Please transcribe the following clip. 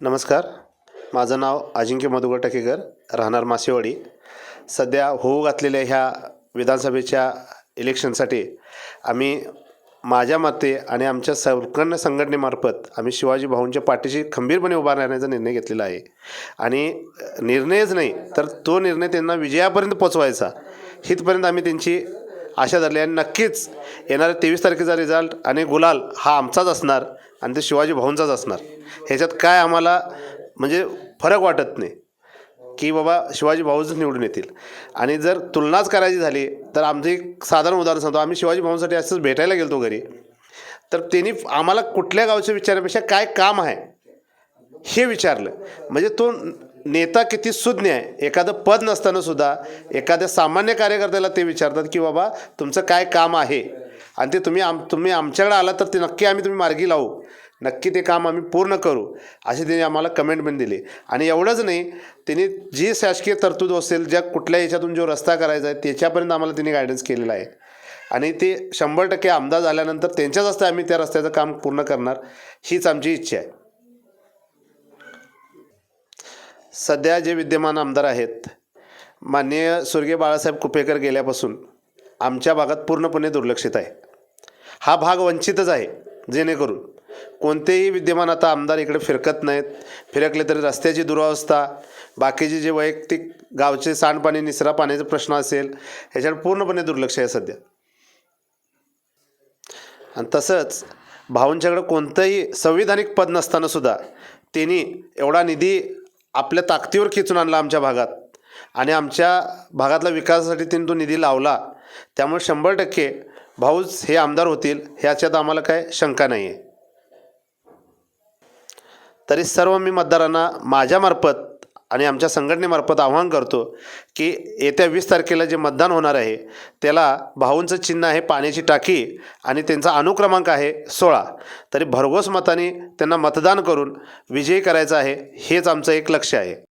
नमस्कार. माझं नाव अजिंक्य मधुकर टकेकर राहणार मासेवाडी. सध्या होऊ घातलेल्या ह्या विधानसभेच्या इलेक्शनसाठी आम्ही माझ्या मते आणि आमच्या संकर्ण संघटनेमार्फत आम्ही शिवाजी भाऊंच्या पाठीशी खंबीरपणे उभा राहण्याचा निर्णय घेतलेला आहे. आणि निर्णयच नाही तर तो निर्णय त्यांना विजयापर्यंत पोचवायचा हितपर्यंत आम्ही त्यांची आशा धरली आणि नक्कीच येणाऱ्या तेवीस तारखेचा रिझल्ट आणि गुलाल हा आमचाच असणार आणि ते शिवाजी भाऊंचाच असणार. ह्याच्यात काय आम्हाला म्हणजे फरक वाटत नाही की बाबा शिवाजी भाऊच निवडून येतील. आणि जर तुलनाच करायची झाली तर आमचं एक साधारण उदाहरण सांगतो. आम्ही शिवाजी भाऊंसाठी असंच भेटायला गेलो घरी. तर त्यांनी आम्हाला कुठल्या गावच्या विचारापेक्षा काय काम आहे हे विचारलं. म्हणजे तो नेता किती सुज्ञ आहे? एखादं पद नसताना सुद्धा एखाद्या सामान्य कार्यकर्त्याला ते विचारतात की बाबा तुमचं काय काम आहे? आणि ते तुम्ही आम तुम्ही आमच्याकडे आला तर ते नक्की आम्ही तुम्ही मार्गी लावू. नक्की ते काम आम्ही पूर्ण करू अशी त्यांनी आम्हाला कमेंट पण दिली. आणि एवढंच नाही त्यांनी जी शासकीय तरतूद असेल ज्या कुठल्या याच्यातून जो रस्ता करायचा आहे त्याच्यापर्यंत आम्हाला त्यांनी गायडन्स केलेला आहे. आणि ते शंभर टक्के आमदार झाल्यानंतर त्यांच्याच हस्ते आम्ही त्या रस्त्याचं काम पूर्ण करणार हीच आमची इच्छा आहे. सध्या जे विद्यमान आमदार आहेत माननीय स्वर्गीय बाळासाहेब कुपेकर गेल्यापासून आमच्या भागात पूर्णपणे दुर्लक्षित आहे. हा भाग वंचितच आहे जेणेकरून कोणतेही विद्यमान आता आमदार इकडे फिरकत नाहीत फिरकले तरी रस्त्याची दुरावस्था बाकीचे जे वैयक्तिक गावचे सांडपाणी निसरा पाण्याचा प्रश्न असेल ह्याच्यावर पूर्णपणे दुर्लक्ष आहे सध्या. आणि तसंच भाऊंच्याकडं कोणतंही संविधानिक पद नसतानासुद्धा त्यांनी एवढा निधी आपल्या ताकदीवर खेचून आणला आमच्या भागात. आणि आमच्या भागातल्या विकासासाठी त्यांनी तो निधी लावला. त्यामुळे शंभर टक्के भाऊच हे आमदार होतील ह्याच्यात आम्हाला काय शंका नाही आहे तरी सर्व मी मतदारांना माझ्यामार्फत आणि आमच्या संघटनेमार्फत आवाहन करतो की येत्या वीस तारखेला जे मतदान होणार आहे त्याला भाऊंचं चिन्ह आहे पाण्याची टाकी आणि त्यांचा अनुक्रमांक आहे सोळा. तरी भरघोस मताने त्यांना मतदान करून विजयी करायचं आहे हेच आमचं एक लक्ष आहे.